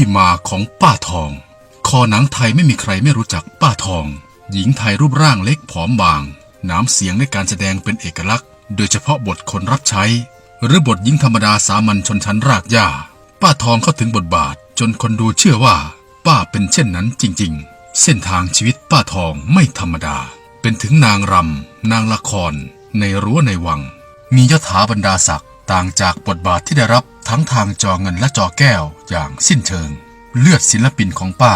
ที่มาของป้าทอง คอหนังไทยไม่มีใครไม่รู้จักป้าทอง หญิงไทยรูปร่างเล็กผอมบาง น้ำเสียงในการแสดงเป็นเอกลักษณ์ โดยเฉพาะบทคนรับใช้ หรือบทหญิงธรรมดาสามัญชนชั้นรากหญ้า ป้าทองเข้าถึงบทบาท จนคนดูเชื่อว่า ป้าเป็นเช่นนั้นจริง ๆ เส้นทางชีวิตป้าทองไม่ธรรมดา เป็นถึงนางรำนางละคร ในรั้วในวัง มียถาบรรดาศักดิ์ต่างจากบทบาทที่ได้รับ ทั้งทางจอเงินและจอแก้วอย่างสิ้นเชิง เลือดศิลปินของป้า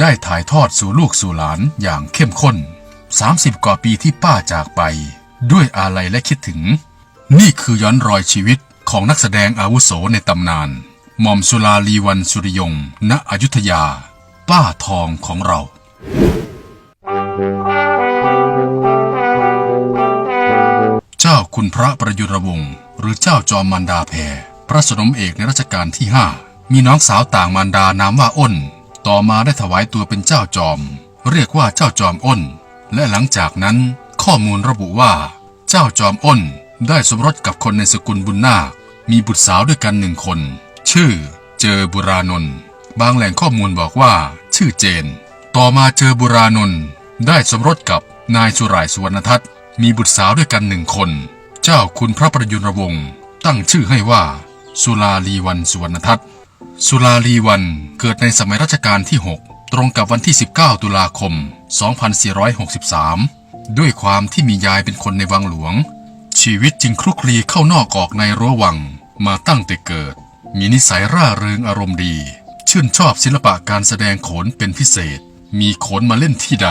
ได้ถ่ายทอดสู่ลูกสู่หลานอย่างเข้มข้น 30 กว่าปีที่ป้าจากไป ด้วยอาลัยและคิดถึง นี่คือย้อนรอยชีวิตของนักแสดงอาวุโสในตำนาน หม่อมสุลาลีวันสุริยง ณอยุธยา ป้าทองของเรา เจ้าคุณพระประยุรวงศ์หรือเจ้าจอมมันดาแพร พระสนมเอกในรัชกาลที่ห้ามีน้องสาวต่างมารดานามว่าอ้น ต่อมาได้ถวายตัวเป็นเจ้าจอม เรียกว่าเจ้าจอมอ้น และหลังจากนั้นข้อมูลระบุว่า เจ้าจอมอ้นได้สมรสกับคนในสกุลบุญนาค มีบุตรสาวด้วยกันหนึ่งคน ชื่อเจอบุรานนท์บางแหล่งข้อมูลบอกว่า ชื่อเจน ต่อมาเจอบุรานนท์ได้สมรสกับนายสุรายสุวรรณทัตน์มีบุตรสาวด้วยกันหนึ่งคน เจ้าคุณพระประยุรวงศ์ตั้งชื่อให้ว่า สุลาลีวันสุวรรณทัตสุลาลีวันเกิดในสมัยรัชกาลที่ 6 ตรงกับวันที่ 19 ตุลาคม 2463 ด้วยความที่มียายเป็นคนในวังหลวง ชีวิตจึงคลุกคลีเข้านอกออกในรั้ววังมาตั้งแต่เกิด มีนิสัยร่าเริงอารมณ์ดี ชื่นชอบศิลปะการแสดงโขนเป็นพิเศษ มีโขนมาเล่นที่ใด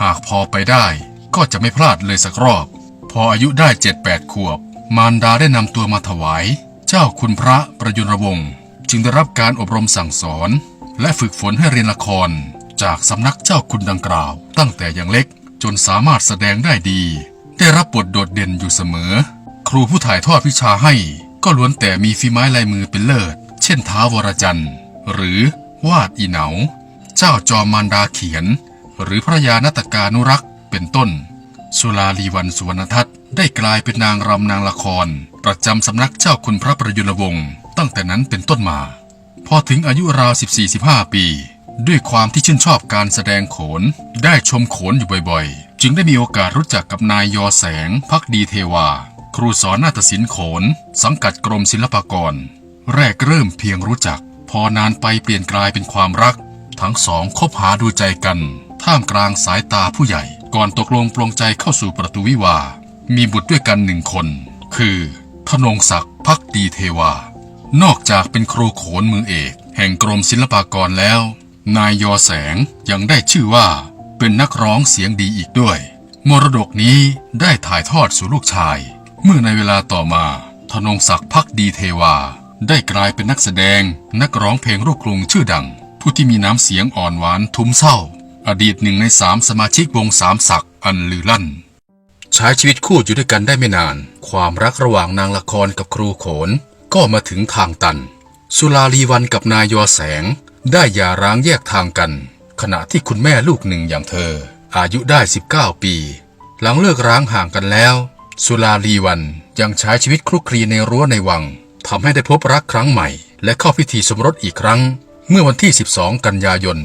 หากพอไปได้ ก็จะไม่พลาดเลยสักรอบ พออายุได้เจ็ดแปดขวบ มารดาได้นำตัวมาถวาย เจ้าคุณพระประยุรวงศ์จึงได้รับการอบรมสั่งสอน และฝึกฝนให้เรียนละครจากสำนักเจ้าคุณดังกล่าว ตั้งแต่ยังเล็กจนสามารถแสดงได้ดี ได้รับบทโดดเด่นอยู่เสมอ ครูผู้ถ่ายทอดวิชาให้ ก็ล้วนแต่มีฝีไม้ลายมือเป็นเลิศ เช่นท้าวรจันทร์ หรือวาดอีเหนา เจ้าจอมมารดาเขียน หรือพระยานาตกานุรักษ์เป็นต้น สุลาลีวันสุวรรณทัต ได้กลายเป็นนางรำนางละคร ประจำสำนักเจ้าคุณพระประยุรวงศ์ตั้งแต่นั้นเป็นต้นมา พอถึงอายุราว 14-15 ปี ด้วยความที่ชื่นชอบการแสดงโขน ได้ชมโขนอยู่บ่อยๆ จึงได้มีโอกาสรู้จักกับนายยอแสงพักดีเทวา ครูสอนนาฏศิลป์โขน สังกัดกรมศิลปากร แรกเริ่มเพียงรู้จัก พอนานไปเปลี่ยนกลายเป็นความรัก ทั้งสองคบหาดูใจกัน ท่ามกลางสายตาผู้ใหญ่ ก่อนตกลงปลงใจเข้าสู่ประตูวิวา มีบุตรด้วยกันหนึ่งคน คือธนงศักดิ์พักดีเทวา นอกจากเป็นครูโขนมือเอก แห่งกรมศิลปากรแล้ว นายยอแสงยังได้ชื่อว่า เป็นนักร้องเสียงดีอีกด้วย มรดกนี้ได้ถ่ายทอดสู่ลูกชาย เมื่อในเวลาต่อมาธนงศักดิ์พักดีเทวา ได้กลายเป็นนักแสดง นักร้องเพลงลูกกรุงชื่อดัง ผู้ที่มีน้ำเสียงอ่อนหวานทุ้มเศร้า อดีตหนึ่งในสามสมาชิกวงสามศักดิ์อันลือลั่น ใช้ชีวิตคู่อยู่ด้วยกันได้ไม่นาน ความรักระหว่างนางละครกับครูโขน ก็มาถึงทางตัน สุลาลีวันกับนายยอแสง ได้หย่าร้างแยกทางกัน ขณะที่คุณแม่ลูกหนึ่งอย่างเธอ อายุได้ 19 ปี หลังเลิกร้างห่างกันแล้ว สุลาลีวันยังใช้ชีวิตคลุกคลีในรั้วในวังทำให้ได้พบรักครั้งใหม่ และเข้าพิธีสมรสอีกครั้ง เมื่อวันที่ 12 กันยายน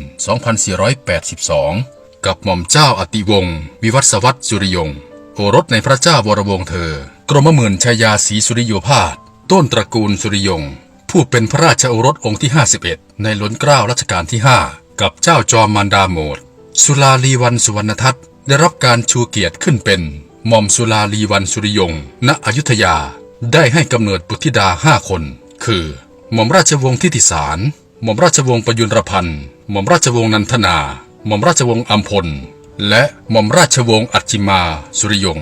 2482 กับหม่อมเจ้าอติวงศ์วิวัฒสวัตรสุริยงศ์ โอรสในพระเจ้าวรวงเธอ กรมหมื่นชายาศรีสุริโยภาสต้นตระกูลสุริยง ผู้เป็นพระราชโอรสองค์ที่ 51 ในล้นเกล้ารัชกาลที่ 5 กับเจ้าจอมมารดาโมดสุลาลีวันสุวรรณทัตได้รับการชูเกียรติขึ้นเป็นหม่อมสุลาลีวันสุริยงศ์ณอยุธยา ได้ให้กำเนิดบุตรธิดาห้าคน คือ หม่อมราชวงศ์ทิติสาร หม่อมราชวงศ์ประยุรพันธ์ หม่อมราชวงศ์นันทนา หม่อมราชวงศ์อัมพล และหม่อมราชวงศ์อัจจิมา สุริยง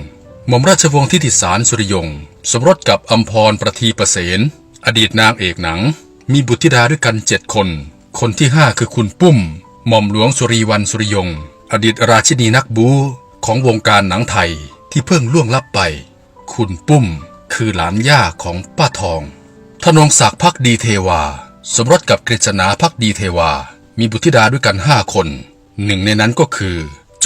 หม่อมราชวงศ์ทิติสารสุริยง สมรสกับอัมพรประทีประเสนอดีตนางเอกหนัง มีบุตรธิดาด้วยกันเจ็ดคน คนที่ห้าคือคุณปุ้ม หม่อมหลวงสุรีวันสุริยง อดีตราชินีนักบูของวงการหนังไทยที่เพิ่งล่วงลับไป คุณปุ้มคือหลานย่าของป้าทอง ธนงศักดิ์พักดีเทวา สมรสกับกฤษณาพักดีเทวา มีบุตรธิดาด้วยกันห้าคน หนึ่งในนั้นก็คือ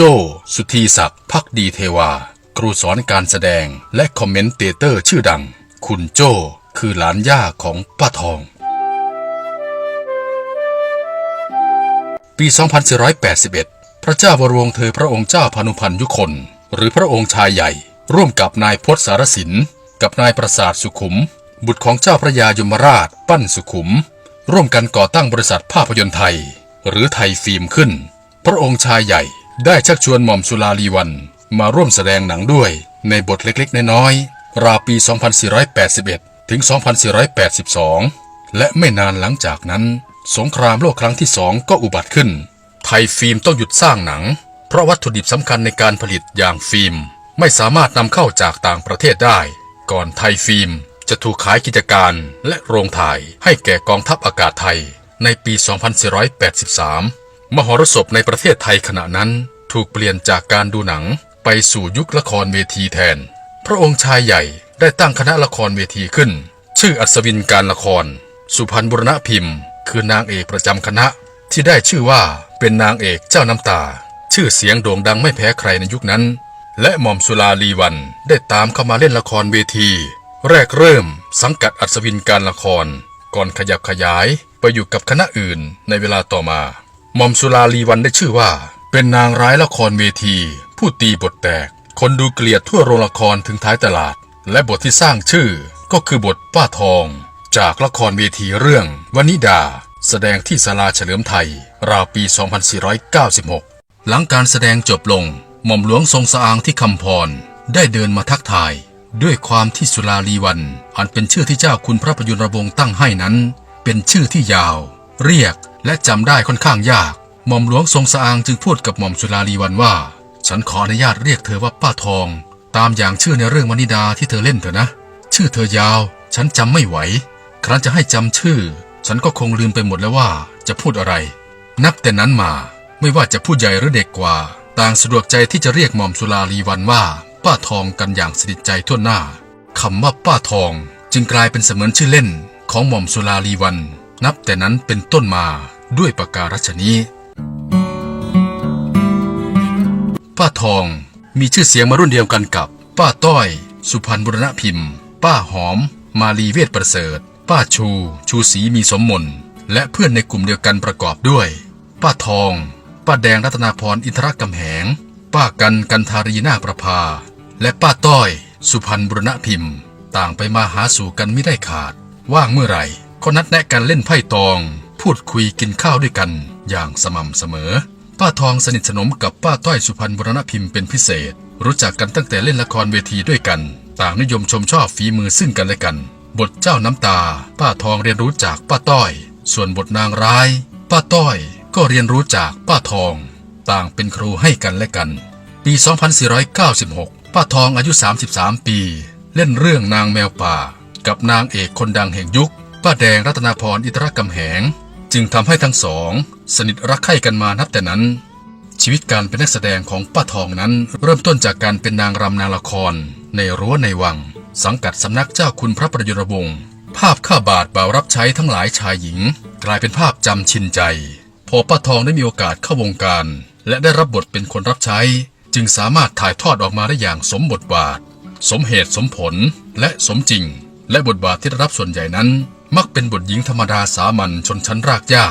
โจ้สุธีศักดิ์พักดีเทวา ครูสอนการแสดงและคอมเมนเตเตอร์ชื่อดัง คุณโจ้คือหลานย่าของป้าทอง ปี 2481 พระเจ้าวรวงเธอพระองค์เจ้าพานุพันธ์ยุคน หรือพระองค์ชายใหญ่ ร่วมกับนายพศสารสิน กับนายประสาทสุขุม บุตรของเจ้าพระยายมราช ปั้นสุขุม ร่วมกันก่อตั้งบริษัทภาพยนตร์ไทย หรือไทยฟิล์มขึ้น พระองค์ชายใหญ่ ได้ชักชวนหม่อมสุลาลีวัน มาร่วมแสดงหนังด้วยในบทเล็กๆ น้อยๆ ราวปี 2481 ถึง 2482 และไม่นานหลังจากนั้น สงครามโลกครั้งที่สองก็อุบัติขึ้น ไทยฟิล์มต้องหยุดสร้างหนัง เพราะวัตถุดิบสำคัญในการผลิตอย่างฟิล์ม ไม่สามารถนำเข้าจากต่างประเทศได้ ก่อนไทยฟิล์มจะถูกขายกิจการและโรงถ่ายให้แก่กองทัพอากาศไทยในปี 2483 มหรสพในประเทศไทยขณะนั้นถูกเปลี่ยนจากการดูหนังไปสู่ยุคละครเวทีแทน พระองค์ชายใหญ่ได้ตั้งคณะละครเวทีขึ้น ชื่ออัศวินการละคร สุพรรณบุรณพิมพ์ คือนางเอกประจำคณะ ที่ได้ชื่อว่าเป็นนางเอกเจ้าน้ำตา ชื่อเสียงโด่งดังไม่แพ้ใครในยุคนั้น และหม่อมสุลาลีวันได้ตามเข้ามาเล่นละครเวที แรกเริ่มสังกัดอัศวินการละคร ก่อนขยับขยายไปอยู่กับคณะอื่นในเวลาต่อมา หม่อมสุลาลีวันได้ชื่อว่า เป็นนางร้ายละครเวที ผู้ตีบทแตก คนดูเกลียดทั่วโรงละครถึงท้ายตลาด และบทที่สร้างชื่อก็คือบทป้าทอง จากละครเวทีเรื่องวนิดา แสดงที่ศาลาเฉลิมไทย ราวปี 2496 หลังการแสดงจบลง หม่อมหลวงทรงสะอางที่คำพร ได้เดินมาทักทายด้วยความที่สุลาลีวัน อันเป็นชื่อที่เจ้าคุณพระประยุรวงตั้งให้นั้น เป็นชื่อที่ยาว เรียก และจำได้ค่อนข้างยาก หม่อมหลวงทรงสะอางจึงพูดกับหม่อมสุลาลีวันว่า ฉันขออนุญาตเรียกเธอว่าป้าทอง ตามอย่างชื่อในเรื่องวนิดาที่เธอเล่นเถอะนะ ชื่อเธอยาว ฉันจำไม่ไหว ครั้นจะให้จำชื่อ ฉันก็คงลืมไปหมดแล้วว่า จะพูดอะไร นับแต่นั้นมา ไม่ว่าจะผู้ใหญ่หรือเด็กกว่า ต่างสะดวกใจที่จะเรียกหม่อมสุลาลีวันว่า ป้าทองกันอย่างสนิทใจทั่วหน้าคำว่าป้าทองจึงกลายเป็นเสมือนชื่อเล่นของหม่อมสุลาลีวัน นับแต่นั้นเป็นต้นมา ด้วยประการฉนี้ป้าทองมีชื่อเสียงมารุ่นเดียวกันกับ ป้าต้อย สุพรรณบุรณพิมพ์ ป้าหอม มาลีเวทประเสริฐ ป้าชู ชูศรีมีสมมนและเพื่อนในกลุ่มเดียวกันประกอบด้วย ป้าทอง ป้าแดงรัตนาพรอินทรกำแหง ป้ากันกันทารีนาประภา และป้าต้อย สุพรรณบุรณพิมพ์ ต่างไปมาหาสู่กันไม่ได้ขาด ว่างเมื่อไหร่ก็นัดแนะกันเล่นไพ่ตอง พูดคุยกินข้าวด้วยกันอย่างสม่ำเสมอ ป้าทองสนิทสนมกับป้าต้อยสุพรรณบุรณพิมพ์เป็นพิเศษ รู้จักกันตั้งแต่เล่นละครเวทีด้วยกัน ต่างนิยมชมชอบฝีมือซึ่งกันและกัน บทเจ้าน้ำตา ป้าทองเรียนรู้จากป้าต้อย ส่วนบทนางร้าย ป้าต้อยก็เรียนรู้จากป้าทอง ต่างเป็นครูให้กันและกัน ปี 2496 ป้าทองอายุ 33 ปี เล่นเรื่องนางแมวป่า กับนางเอกคนดังแห่งยุค ป้าแดงรัตนาพรอินทรกำแหง จึงทำให้ทั้งสอง สนิทรักใคร่กันมานับแต่นั้น ชีวิตการเป็นนักแสดงของป้าทองนั้น เริ่มต้นจากการเป็นนางรำนางละคร ในรั้วในวัง สังกัดสำนักเจ้าคุณพระประยุรวงศ์ภาพข้าบาทบ่าวรับใช้ทั้งหลายชายหญิง กลายเป็นภาพจำชินใจ พอป้าทองได้มีโอกาสเข้าวงการ และได้รับบทเป็นคนรับใช้ จึงสามารถถ่ายทอดออกมาได้อย่างสมบทบาท สมเหตุสมผลและสมจริง และบทบาทที่ได้รับส่วนใหญ่นั้น มักเป็นบทหญิงธรรมดาสามัญชนชั้นรากหญ้า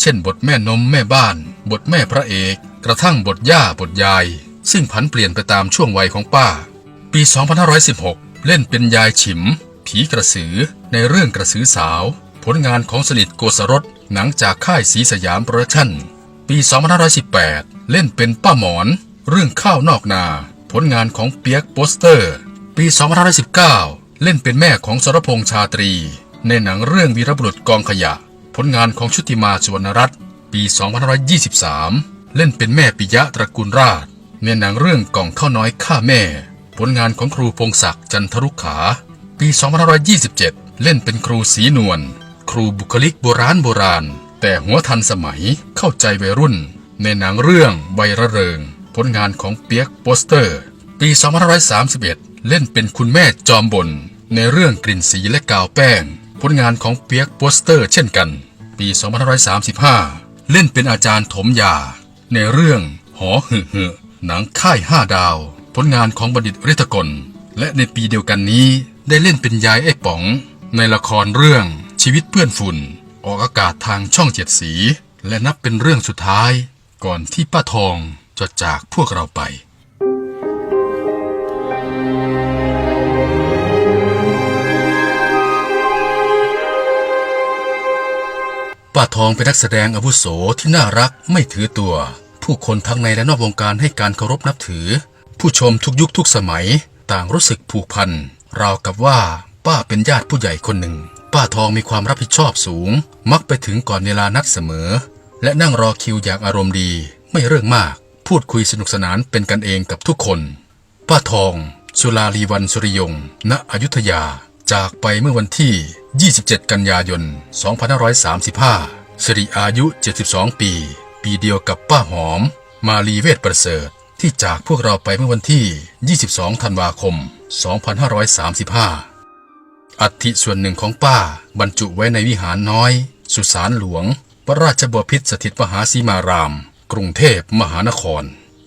เช่นบทแม่นมแม่บ้าน บทแม่พระเอก กระทั่งบทย่าบทยาย ซึ่งผันเปลี่ยนไปตามช่วงวัยของป้า ปี 2516 เล่นเป็นยายฉิม ผีกระสือ ในเรื่องกระสือสาว ผลงานของสนิทโกศรสหนังจากค่ายสีสยามโปรดักชั่น ปี 2518 เล่นเป็นป้าหมอน เรื่องข้าวนอกนา ผลงานของเปียกโปสเตอร์ ปี 2519 เล่นเป็นแม่ของสรพงษ์ชาตรี ในหนังเรื่องวีรบุรุษกองขยะ ผลงานของชุติมาสุวรรณรัตน์ปี 2523 เล่นเป็นแม่ปิยะตระกูลราช ในหนังเรื่องกล่องข้าวน้อยฆ่าแม่ ผลงานของครูพงศักดิ์จันทรุขา ปี 2527 เล่นเป็นครูสีนวลครูบุคลิกโบราณโบราณ แต่หัวทันสมัยเข้าใจวัยรุ่น ในหนังเรื่องใบระเริง ผลงานของเปียกโปสเตอร์ ปี 2531 เล่นเป็นคุณแม่จอมบน ในเรื่องกลิ่นสีและกาวแป้ง ผลงานของเปียกโปสเตอร์ เช่นกัน ปี 2535 เล่นเป็นอาจารย์ถมยา ในเรื่องหอหึหึหนังค่ายห้าดาว ผลงานของบัณฑิตฤทธกล และในปีเดียวกันนี้ได้เล่นเป็นยายไอ้ป๋อง ในละครเรื่องชีวิตเพื่อนฝุ่น ออกอากาศทางช่องเจ็ดสี และนับเป็นเรื่องสุดท้าย ก่อนที่ป้าทองจะจากพวกเราไป ป้าทองเป็นนักแสดงอาวุโสที่น่ารักไม่ถือตัว ผู้คนทั้งในและนอกวงการให้การเคารพนับถือ ผู้ชมทุกยุคทุกสมัย ต่างรู้สึกผูกพันราวกับว่า ป้าเป็นญาติผู้ใหญ่คนหนึ่ง ป้าทองมีความรับผิดชอบสูง มักไปถึงก่อนเวลานัดเสมอ และนั่งรอคิวอย่างอารมณ์ดี ไม่เรื่องมาก พูดคุยสนุกสนานเป็นกันเองกับทุกคน ป้าทอง สุลาลีวันสุริยง ณอยุธยา จากไปเมื่อวันที่ 27 กันยายน 2535สิริอายุ 72 ปี ปีเดียวกับป้าหอม มาลีเวทประเสริฐที่จากพวกเราไปเมื่อวันที่ 22 ธันวาคม 2535 อัฐิส่วนหนึ่งของป้าบรรจุไว้ในวิหารน้อย สุสานหลวง พระราชบพิตรสถิตมหาสีมาราม กรุงเทพมหานคร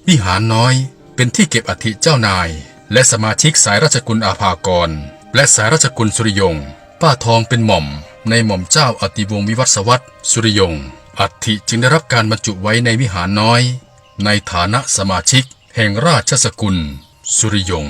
วิหารน้อยเป็นที่เก็บอัฐิเจ้านาย และสมาชิกสายราชกุลอาภากร และสายราชกุลสุริยง ป้าทองเป็นหม่อม ในหม่อมเจ้าอติวงศ์วิวัฒสวัตรสุริยงอัฐิจึงได้รับการบรรจุไว้ในวิหารน้อย ในฐานะสมาชิก แห่งราชสกุล สุริยง